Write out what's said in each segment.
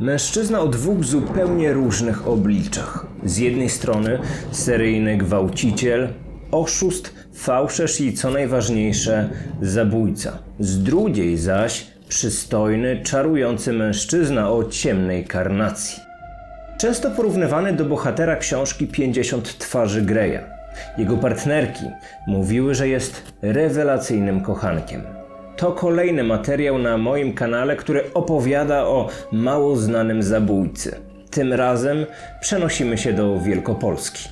Mężczyzna o dwóch zupełnie różnych obliczach. Z jednej strony seryjny gwałciciel, oszust, fałszerz i co najważniejsze zabójca. Z drugiej zaś przystojny, czarujący mężczyzna o ciemnej karnacji. Często porównywany do bohatera książki 50 twarzy Greya. Jego partnerki mówiły, że jest rewelacyjnym kochankiem. To kolejny materiał na moim kanale, który opowiada o mało znanym zabójcy. Tym razem przenosimy się do Wielkopolski.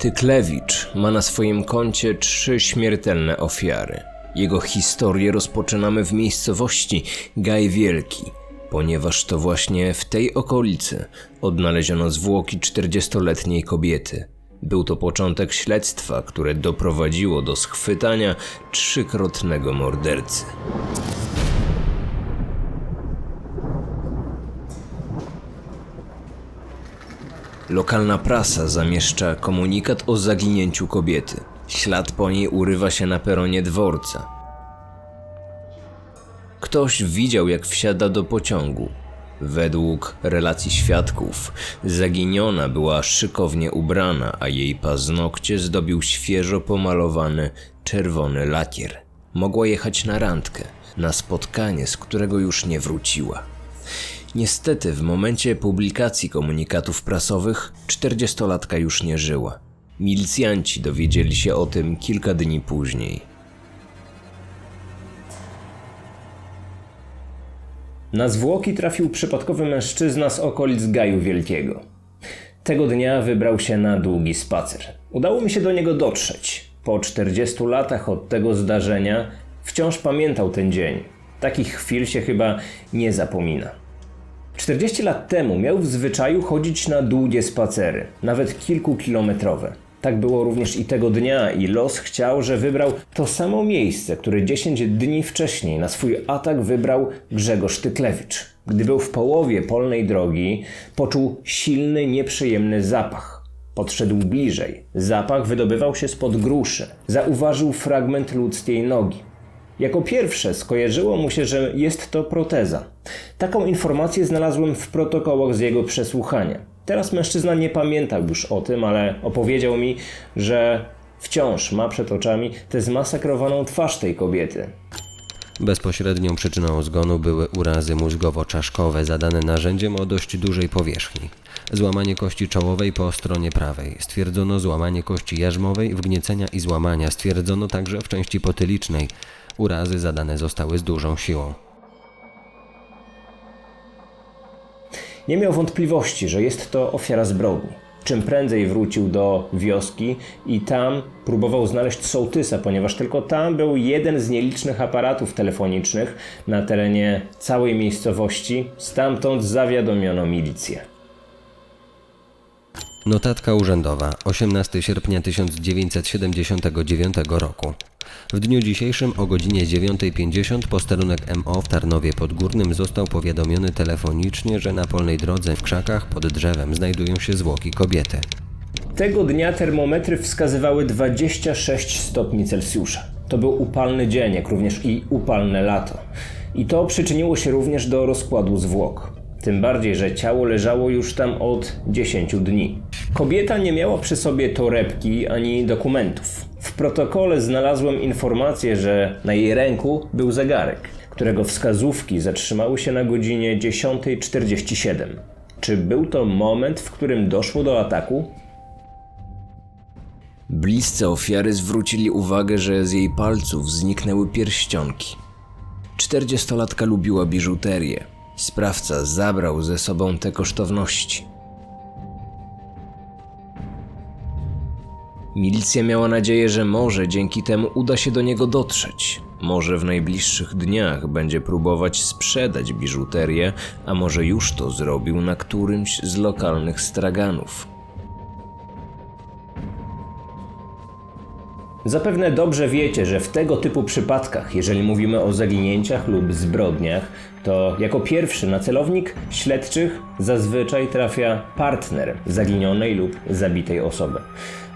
Tyklewicz ma na swoim koncie trzy śmiertelne ofiary. Jego historię rozpoczynamy w miejscowości Gaj Wielki, ponieważ to właśnie w tej okolicy odnaleziono zwłoki 40-letniej kobiety. Był to początek śledztwa, które doprowadziło do schwytania trzykrotnego mordercy. Lokalna prasa zamieszcza komunikat o zaginięciu kobiety. Ślad po niej urywa się na peronie dworca. Ktoś widział, jak wsiada do pociągu. Według relacji świadków, zaginiona była szykownie ubrana, a jej paznokcie zdobił świeżo pomalowany czerwony lakier. Mogła jechać na randkę, na spotkanie, z którego już nie wróciła. Niestety, w momencie publikacji komunikatów prasowych, 40-latka już nie żyła. Milicjanci dowiedzieli się o tym kilka dni później. Na zwłoki trafił przypadkowy mężczyzna z okolic Gaju Wielkiego. Tego dnia wybrał się na długi spacer. Udało mi się do niego dotrzeć. Po 40 latach od tego zdarzenia wciąż pamiętał ten dzień. Takich chwil się chyba nie zapomina. 40 lat temu miał w zwyczaju chodzić na długie spacery, nawet kilkukilometrowe. Tak było również i tego dnia, i los chciał, że wybrał to samo miejsce, które 10 dni wcześniej na swój atak wybrał Grzegorz Tyklewicz. Gdy był w połowie polnej drogi, poczuł silny, nieprzyjemny zapach. Podszedł bliżej. Zapach wydobywał się spod gruszy. Zauważył fragment ludzkiej nogi. Jako pierwsze skojarzyło mu się, że jest to proteza. Taką informację znalazłem w protokołach z jego przesłuchania. Teraz mężczyzna nie pamiętał już o tym, ale opowiedział mi, że wciąż ma przed oczami tę zmasakrowaną twarz tej kobiety. Bezpośrednią przyczyną zgonu były urazy mózgowo-czaszkowe zadane narzędziem o dość dużej powierzchni. Złamanie kości czołowej po stronie prawej. Stwierdzono złamanie kości jarzmowej, wgniecenia i złamania. Stwierdzono także w części potylicznej. Urazy zadane zostały z dużą siłą. Nie miał wątpliwości, że jest to ofiara zbrodni. Czym prędzej wrócił do wioski i tam próbował znaleźć sołtysa, ponieważ tylko tam był jeden z nielicznych aparatów telefonicznych na terenie całej miejscowości. Stamtąd zawiadomiono milicję. Notatka urzędowa 18 sierpnia 1979 roku. W dniu dzisiejszym o godzinie 9.50 posterunek MO w Tarnowie Podgórnym został powiadomiony telefonicznie, że na polnej drodze w krzakach pod drzewem znajdują się zwłoki kobiety. Tego dnia termometry wskazywały 26 stopni Celsjusza. To był upalny dzień, jak również i upalne lato. I to przyczyniło się również do rozkładu zwłok. Tym bardziej, że ciało leżało już tam od 10 dni. Kobieta nie miała przy sobie torebki ani dokumentów. W protokole znalazłem informację, że na jej ręku był zegarek, którego wskazówki zatrzymały się na godzinie 10.47. Czy był to moment, w którym doszło do ataku? Bliscy ofiary zwrócili uwagę, że z jej palców zniknęły pierścionki. Czterdziestolatka lubiła biżuterię. Sprawca zabrał ze sobą te kosztowności. Milicja miała nadzieję, że może dzięki temu uda się do niego dotrzeć. Może w najbliższych dniach będzie próbować sprzedać biżuterię, a może już to zrobił na którymś z lokalnych straganów. Zapewne dobrze wiecie, że w tego typu przypadkach, jeżeli mówimy o zaginięciach lub zbrodniach, to jako pierwszy na celownik śledczych zazwyczaj trafia partner zaginionej lub zabitej osoby.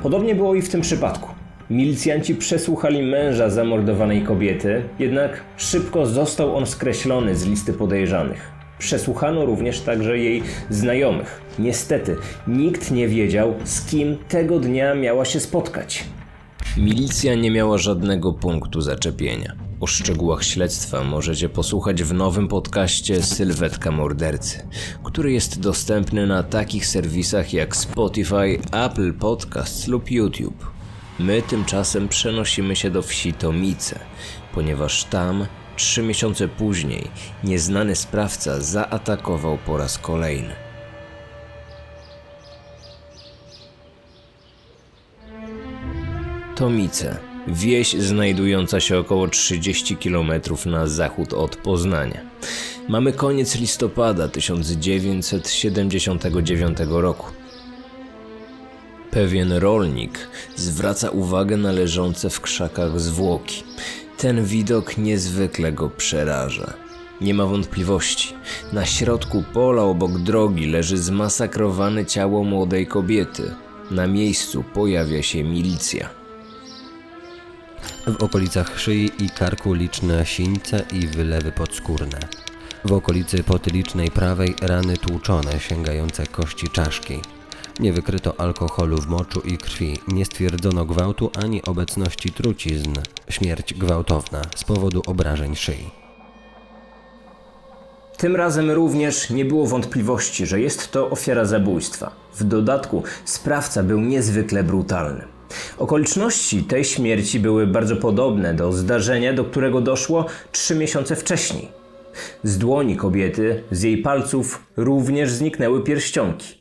Podobnie było i w tym przypadku. Milicjanci przesłuchali męża zamordowanej kobiety, jednak szybko został on skreślony z listy podejrzanych. Przesłuchano również także jej znajomych. Niestety, nikt nie wiedział, z kim tego dnia miała się spotkać. Milicja nie miała żadnego punktu zaczepienia. O szczegółach śledztwa możecie posłuchać w nowym podcaście Sylwetka Mordercy, który jest dostępny na takich serwisach jak Spotify, Apple Podcasts lub YouTube. My tymczasem przenosimy się do wsi Tomice, ponieważ tam, trzy miesiące później, nieznany sprawca zaatakował po raz kolejny. Tomice. Wieś znajdująca się około 30 km na zachód od Poznania. Mamy koniec listopada 1979 roku. Pewien rolnik zwraca uwagę na leżące w krzakach zwłoki. Ten widok niezwykle go przeraża. Nie ma wątpliwości. Na środku pola obok drogi leży zmasakrowane ciało młodej kobiety. Na miejscu pojawia się milicja. W okolicach szyi i karku liczne sińce i wylewy podskórne. W okolicy potylicznej prawej rany tłuczone sięgające kości czaszki. Nie wykryto alkoholu w moczu i krwi, nie stwierdzono gwałtu ani obecności trucizn. Śmierć gwałtowna z powodu obrażeń szyi. Tym razem również nie było wątpliwości, że jest to ofiara zabójstwa. W dodatku sprawca był niezwykle brutalny. Okoliczności tej śmierci były bardzo podobne do zdarzenia, do którego doszło trzy miesiące wcześniej. Z dłoni kobiety, z jej palców również zniknęły pierścionki.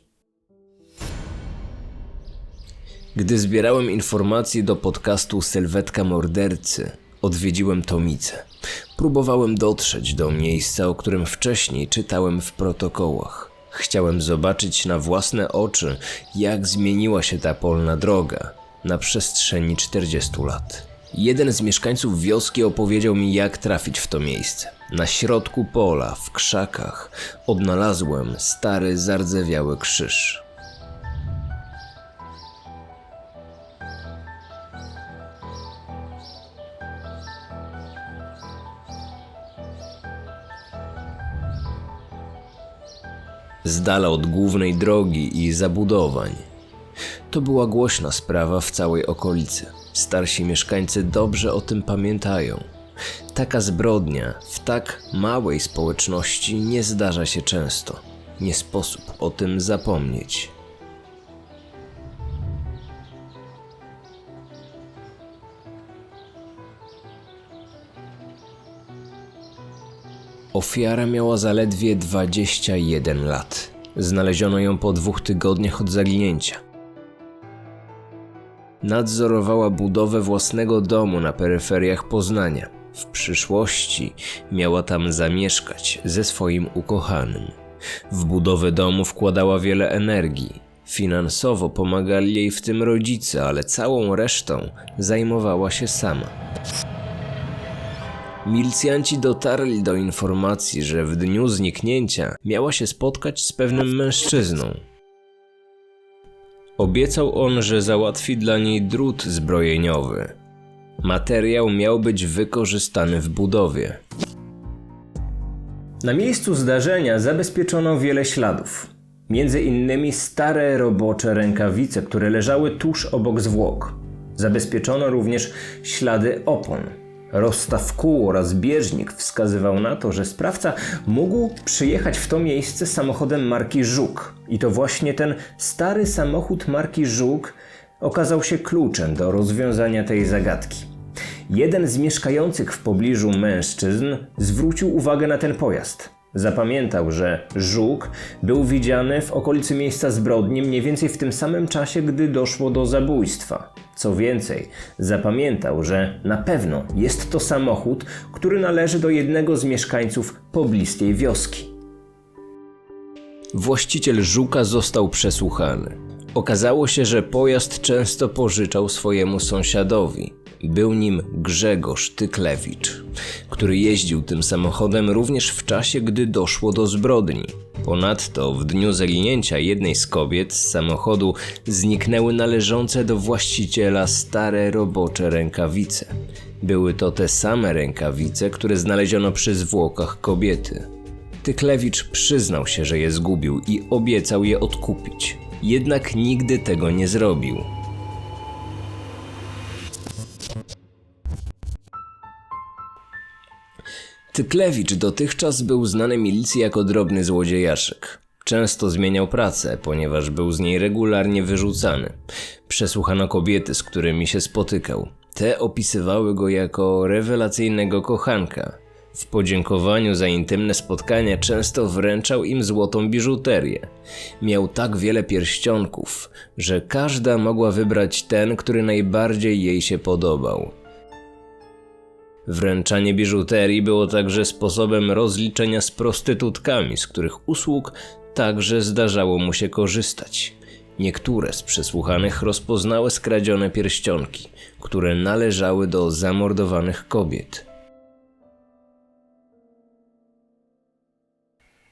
Gdy zbierałem informacje do podcastu Sylwetka Mordercy, odwiedziłem Tomicę. Próbowałem dotrzeć do miejsca, o którym wcześniej czytałem w protokołach. Chciałem zobaczyć na własne oczy, jak zmieniła się ta polna droga na przestrzeni 40 lat. Jeden z mieszkańców wioski opowiedział mi, jak trafić w to miejsce. Na środku pola, w krzakach, odnalazłem stary, zardzewiały krzyż. z dala od głównej drogi i zabudowań. To była głośna sprawa w całej okolicy. Starsi mieszkańcy dobrze o tym pamiętają. Taka zbrodnia w tak małej społeczności nie zdarza się często. Nie sposób o tym zapomnieć. Ofiara miała zaledwie 21 lat. Znaleziono ją po dwóch tygodniach od zaginięcia. Nadzorowała budowę własnego domu na peryferiach Poznania. W przyszłości miała tam zamieszkać ze swoim ukochanym. W budowę domu wkładała wiele energii. Finansowo pomagali jej w tym rodzice, ale całą resztą zajmowała się sama. Milicjanci dotarli do informacji, że w dniu zniknięcia miała się spotkać z pewnym mężczyzną. Obiecał on, że załatwi dla niej drut zbrojeniowy. Materiał miał być wykorzystany w budowie. Na miejscu zdarzenia zabezpieczono wiele śladów. Między innymi stare robocze rękawice, które leżały tuż obok zwłok. Zabezpieczono również ślady opon. Rozstaw kół oraz bieżnik wskazywał na to, że sprawca mógł przyjechać w to miejsce samochodem marki Żuk. I to właśnie ten stary samochód marki Żuk okazał się kluczem do rozwiązania tej zagadki. Jeden z mieszkających w pobliżu mężczyzn zwrócił uwagę na ten pojazd. Zapamiętał, że żuk był widziany w okolicy miejsca zbrodni mniej więcej w tym samym czasie, gdy doszło do zabójstwa. Co więcej, zapamiętał, że na pewno jest to samochód, który należy do jednego z mieszkańców pobliskiej wioski. Właściciel żuka został przesłuchany. Okazało się, że pojazd często pożyczał swojemu sąsiadowi. Był nim Grzegorz Tyklewicz, który jeździł tym samochodem również w czasie, gdy doszło do zbrodni. Ponadto w dniu zaginięcia jednej z kobiet z samochodu zniknęły należące do właściciela stare robocze rękawice. Były to te same rękawice, które znaleziono przy zwłokach kobiety. Tyklewicz przyznał się, że je zgubił i obiecał je odkupić. Jednak nigdy tego nie zrobił. Tyklewicz dotychczas był znany milicji jako drobny złodziejaszek. Często zmieniał pracę, ponieważ był z niej regularnie wyrzucany. Przesłuchano kobiety, z którymi się spotykał. Te opisywały go jako rewelacyjnego kochanka. W podziękowaniu za intymne spotkania często wręczał im złotą biżuterię. Miał tak wiele pierścionków, że każda mogła wybrać ten, który najbardziej jej się podobał. Wręczanie biżuterii było także sposobem rozliczenia z prostytutkami, z których usług także zdarzało mu się korzystać. Niektóre z przesłuchanych rozpoznały skradzione pierścionki, które należały do zamordowanych kobiet.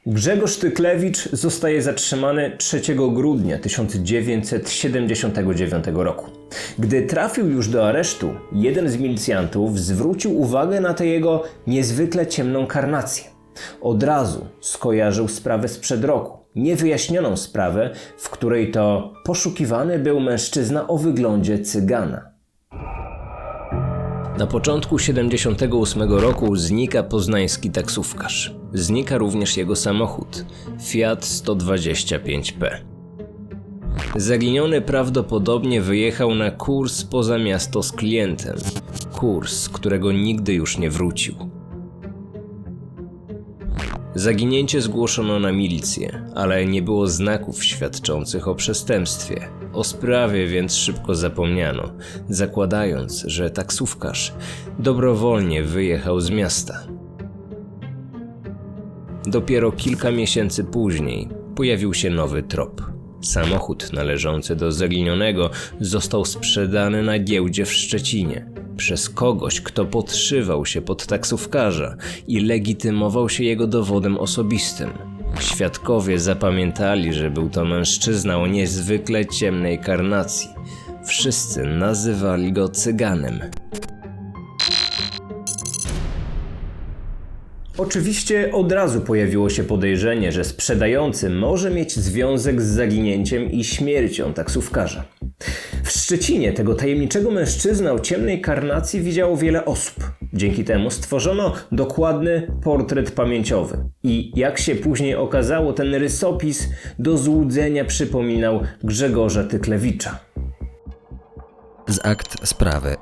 Grzegorz Tyklewicz zostaje zatrzymany 3 grudnia 1979 roku. Gdy trafił już do aresztu, jeden z milicjantów zwrócił uwagę na tę jego niezwykle ciemną karnację. Od razu skojarzył sprawę sprzed roku, niewyjaśnioną sprawę, w której to poszukiwany był mężczyzna o wyglądzie cygana. Na początku 78 roku znika poznański taksówkarz. Znika również jego samochód Fiat 125P. Zaginiony prawdopodobnie wyjechał na kurs poza miasto z klientem. Kurs, którego nigdy już nie wrócił. Zaginięcie zgłoszono na milicję, ale nie było znaków świadczących o przestępstwie. O sprawie więc szybko zapomniano, zakładając, że taksówkarz dobrowolnie wyjechał z miasta. Dopiero kilka miesięcy później pojawił się nowy trop. Samochód należący do zaginionego został sprzedany na giełdzie w Szczecinie przez kogoś, kto podszywał się pod taksówkarza i legitymował się jego dowodem osobistym. Świadkowie zapamiętali, że był to mężczyzna o niezwykle ciemnej karnacji. Wszyscy nazywali go cyganem. Oczywiście od razu pojawiło się podejrzenie, że sprzedający może mieć związek z zaginięciem i śmiercią taksówkarza. W Szczecinie tego tajemniczego mężczyznę o ciemnej karnacji widziało wiele osób. Dzięki temu stworzono dokładny portret pamięciowy. I jak się później okazało, ten rysopis do złudzenia przypominał Grzegorza Tyklewicza. Z akt sprawy.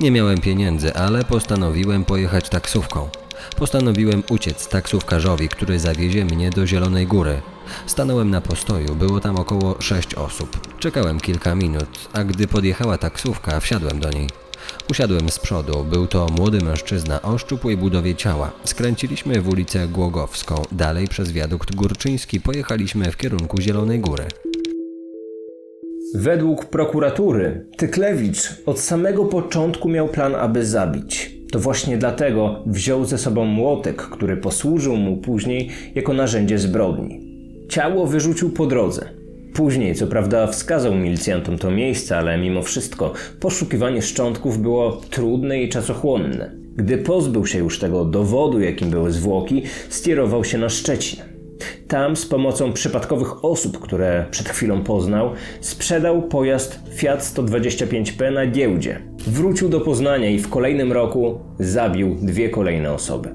Nie miałem pieniędzy, ale postanowiłem pojechać taksówką. Postanowiłem uciec taksówkarzowi, który zawiezie mnie do Zielonej Góry. Stanąłem na postoju, było tam około sześć osób. Czekałem kilka minut, a gdy podjechała taksówka, wsiadłem do niej. Usiadłem z przodu, był to młody mężczyzna o szczupłej budowie ciała. Skręciliśmy w ulicę Głogowską, dalej przez wiadukt Górczyński pojechaliśmy w kierunku Zielonej Góry. Według prokuratury Tyklewicz od samego początku miał plan, aby zabić. To właśnie dlatego wziął ze sobą młotek, który posłużył mu później jako narzędzie zbrodni. Ciało wyrzucił po drodze. Później, co prawda, wskazał milicjantom to miejsce, ale mimo wszystko poszukiwanie szczątków było trudne i czasochłonne. Gdy pozbył się już tego dowodu, jakim były zwłoki, skierował się na Szczecin. Tam z pomocą przypadkowych osób, które przed chwilą poznał, sprzedał pojazd Fiat 125P na giełdzie. Wrócił do Poznania i w kolejnym roku zabił dwie kolejne osoby.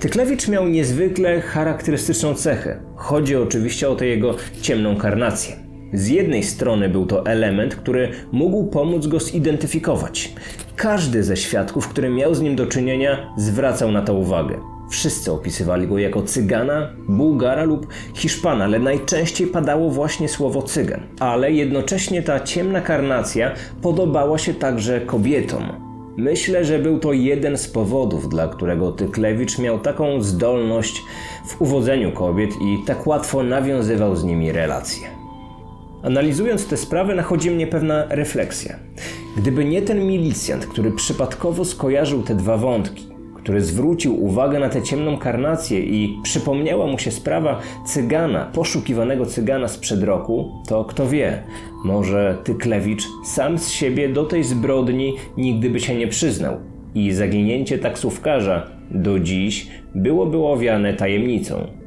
Tyklewicz miał niezwykle charakterystyczną cechę. Chodzi oczywiście o tę jego ciemną karnację. Z jednej strony był to element, który mógł pomóc go zidentyfikować. Każdy ze świadków, który miał z nim do czynienia, zwracał na to uwagę. Wszyscy opisywali go jako cygana, Bułgara lub Hiszpana, ale najczęściej padało właśnie słowo cygan. Ale jednocześnie ta ciemna karnacja podobała się także kobietom. Myślę, że był to jeden z powodów, dla którego Tyklewicz miał taką zdolność w uwodzeniu kobiet i tak łatwo nawiązywał z nimi relacje. Analizując tę sprawę, nachodzi mnie pewna refleksja. Gdyby nie ten milicjant, który przypadkowo skojarzył te dwa wątki, który zwrócił uwagę na tę ciemną karnację i przypomniała mu się sprawa cygana, poszukiwanego cygana sprzed roku, to kto wie, może Tyklewicz sam z siebie do tej zbrodni nigdy by się nie przyznał i zaginięcie taksówkarza do dziś byłoby owiane tajemnicą.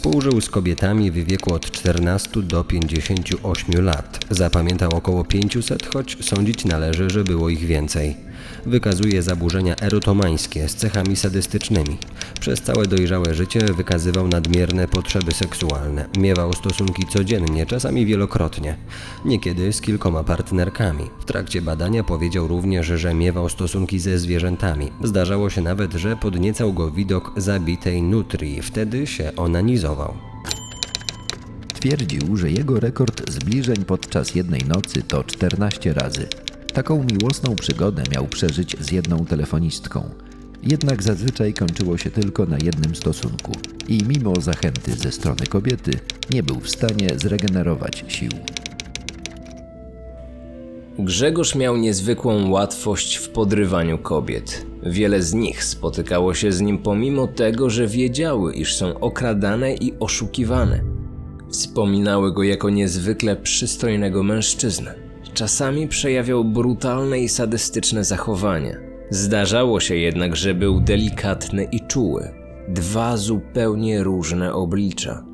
Współżył z kobietami w wieku od 14 do 58 lat. Zapamiętał około 500, choć sądzić należy, że było ich więcej. Wykazuje zaburzenia erotomańskie z cechami sadystycznymi. Przez całe dojrzałe życie wykazywał nadmierne potrzeby seksualne. Miewał stosunki codziennie, czasami wielokrotnie. Niekiedy z kilkoma partnerkami. W trakcie badania powiedział również, że miewał stosunki ze zwierzętami. Zdarzało się nawet, że podniecał go widok zabitej nutrii. Wtedy się onanizował. Twierdził, że jego rekord zbliżeń podczas jednej nocy to 14 razy. Taką miłosną przygodę miał przeżyć z jedną telefonistką. Jednak zazwyczaj kończyło się tylko na jednym stosunku i mimo zachęty ze strony kobiety nie był w stanie zregenerować sił. Grzegorz miał niezwykłą łatwość w podrywaniu kobiet. Wiele z nich spotykało się z nim pomimo tego, że wiedziały, iż są okradane i oszukiwane. Wspominały go jako niezwykle przystojnego mężczyznę. Czasami przejawiał brutalne i sadystyczne zachowania. Zdarzało się jednak, że był delikatny i czuły. Dwa zupełnie różne oblicza.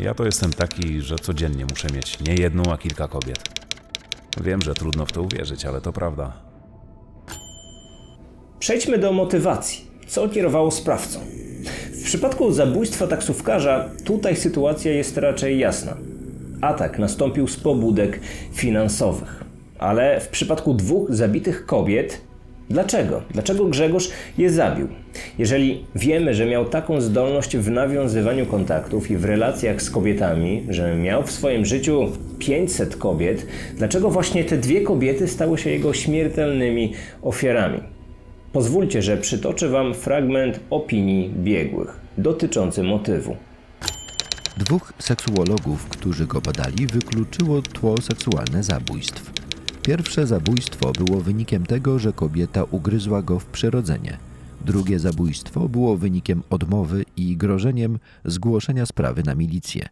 Ja to jestem taki, że codziennie muszę mieć nie jedną, a kilka kobiet. Wiem, że trudno w to uwierzyć, ale to prawda. Przejdźmy do motywacji. Co kierowało sprawcą? W przypadku zabójstwa taksówkarza, tutaj sytuacja jest raczej jasna. Atak nastąpił z pobudek finansowych. Ale w przypadku dwóch zabitych kobiet, dlaczego? Dlaczego Grzegorz je zabił? Jeżeli wiemy, że miał taką zdolność w nawiązywaniu kontaktów i w relacjach z kobietami, że miał w swoim życiu 500 kobiet, dlaczego właśnie te dwie kobiety stały się jego śmiertelnymi ofiarami? Pozwólcie, że przytoczę Wam fragment opinii biegłych dotyczący motywu. Dwóch seksuologów, którzy go badali, wykluczyło tło seksualne zabójstw. Pierwsze zabójstwo było wynikiem tego, że kobieta ugryzła go w przyrodzenie. Drugie zabójstwo było wynikiem odmowy i grożeniem zgłoszenia sprawy na milicję.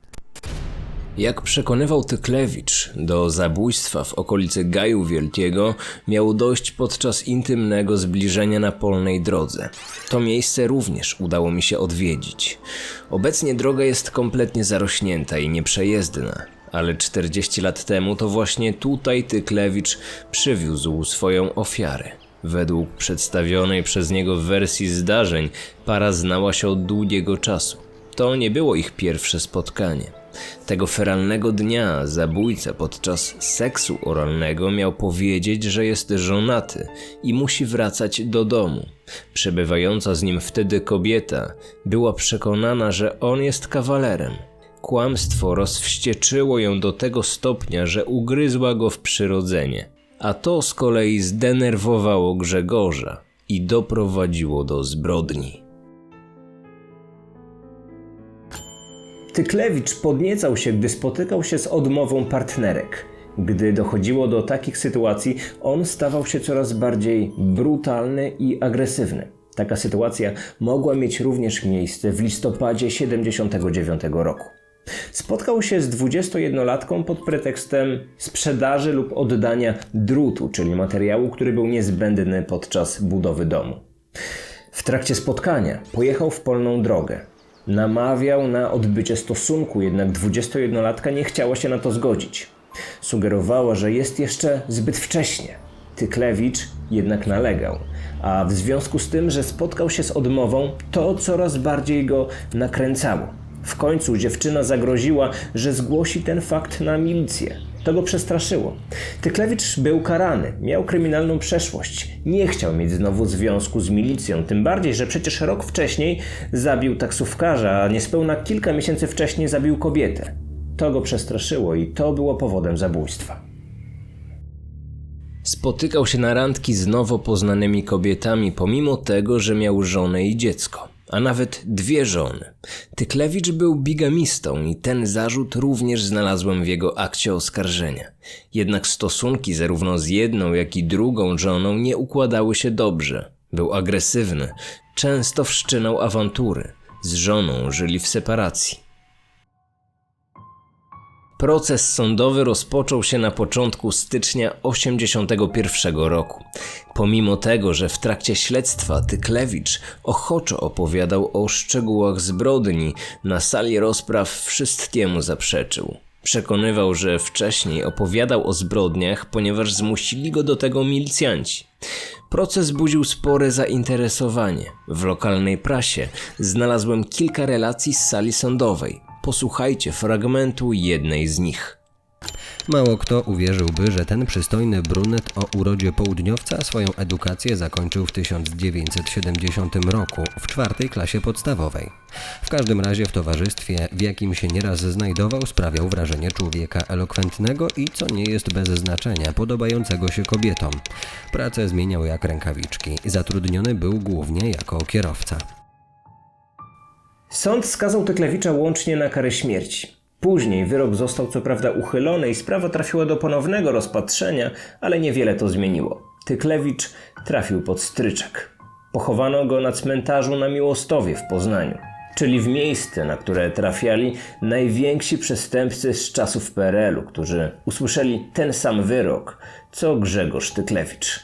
Jak przekonywał Tyklewicz, do zabójstwa w okolicy Gaju Wielkiego miało dojść podczas intymnego zbliżenia na polnej drodze. To miejsce również udało mi się odwiedzić. Obecnie droga jest kompletnie zarośnięta i nieprzejezdna, ale 40 lat temu to właśnie tutaj Tyklewicz przywiózł swoją ofiarę. Według przedstawionej przez niego wersji zdarzeń, para znała się od długiego czasu. To nie było ich pierwsze spotkanie. Tego feralnego dnia zabójca podczas seksu oralnego miał powiedzieć, że jest żonaty i musi wracać do domu. Przebywająca z nim wtedy kobieta była przekonana, że on jest kawalerem. Kłamstwo rozwścieczyło ją do tego stopnia, że ugryzła go w przyrodzenie. A to z kolei zdenerwowało Grzegorza i doprowadziło do zbrodni. Tyklewicz podniecał się, gdy spotykał się z odmową partnerek. Gdy dochodziło do takich sytuacji, on stawał się coraz bardziej brutalny i agresywny. Taka sytuacja mogła mieć również miejsce w listopadzie 79 roku. Spotkał się z 21-latką pod pretekstem sprzedaży lub oddania drutu, czyli materiału, który był niezbędny podczas budowy domu. W trakcie spotkania pojechał w polną drogę. Namawiał na odbycie stosunku, jednak 21-latka nie chciała się na to zgodzić. Sugerowała, że jest jeszcze zbyt wcześnie. Tyklewicz jednak nalegał, a w związku z tym, że spotkał się z odmową, to coraz bardziej go nakręcało. W końcu dziewczyna zagroziła, że zgłosi ten fakt na milicję. To go przestraszyło. Tyklewicz był karany, miał kryminalną przeszłość. Nie chciał mieć znowu związku z milicją, tym bardziej, że przecież rok wcześniej zabił taksówkarza, a niespełna kilka miesięcy wcześniej zabił kobietę. To go przestraszyło i to było powodem zabójstwa. Spotykał się na randki z nowo poznanymi kobietami, pomimo tego, że miał żonę i dziecko, a nawet dwie żony. Tyklewicz był bigamistą i ten zarzut również znalazłem w jego akcie oskarżenia. Jednak stosunki zarówno z jedną, jak i drugą żoną nie układały się dobrze. Był agresywny, często wszczynał awantury. Z żoną żyli w separacji. Proces sądowy rozpoczął się na początku stycznia 1981 roku. Pomimo tego, że w trakcie śledztwa Tyklewicz ochoczo opowiadał o szczegółach zbrodni, na sali rozpraw wszystkiemu zaprzeczył. Przekonywał, że wcześniej opowiadał o zbrodniach, ponieważ zmusili go do tego milicjanci. Proces budził spore zainteresowanie. W lokalnej prasie znalazłem kilka relacji z sali sądowej. Posłuchajcie fragmentu jednej z nich. Mało kto uwierzyłby, że ten przystojny brunet o urodzie południowca swoją edukację zakończył w 1970 roku w czwartej klasie podstawowej. W każdym razie w towarzystwie, w jakim się nieraz znajdował, sprawiał wrażenie człowieka elokwentnego i, co nie jest bez znaczenia, podobającego się kobietom. Pracę zmieniał jak rękawiczki. Zatrudniony był głównie jako kierowca. Sąd skazał Tyklewicza łącznie na karę śmierci. Później wyrok został co prawda uchylony i sprawa trafiła do ponownego rozpatrzenia, ale niewiele to zmieniło. Tyklewicz trafił pod stryczek. Pochowano go na cmentarzu na Miłostowie w Poznaniu, czyli w miejsce, na które trafiali najwięksi przestępcy z czasów PRL-u, którzy usłyszeli ten sam wyrok, co Grzegorz Tyklewicz.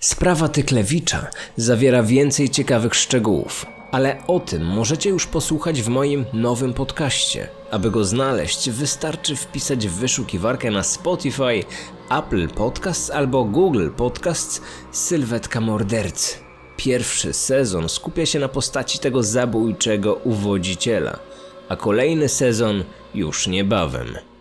Sprawa Tyklewicza zawiera więcej ciekawych szczegółów, ale o tym możecie już posłuchać w moim nowym podcaście. Aby go znaleźć, wystarczy wpisać w wyszukiwarkę na Spotify, Apple Podcasts albo Google Podcasts Sylwetka Mordercy. Pierwszy sezon skupia się na postaci tego zabójczego uwodziciela, a kolejny sezon już niebawem.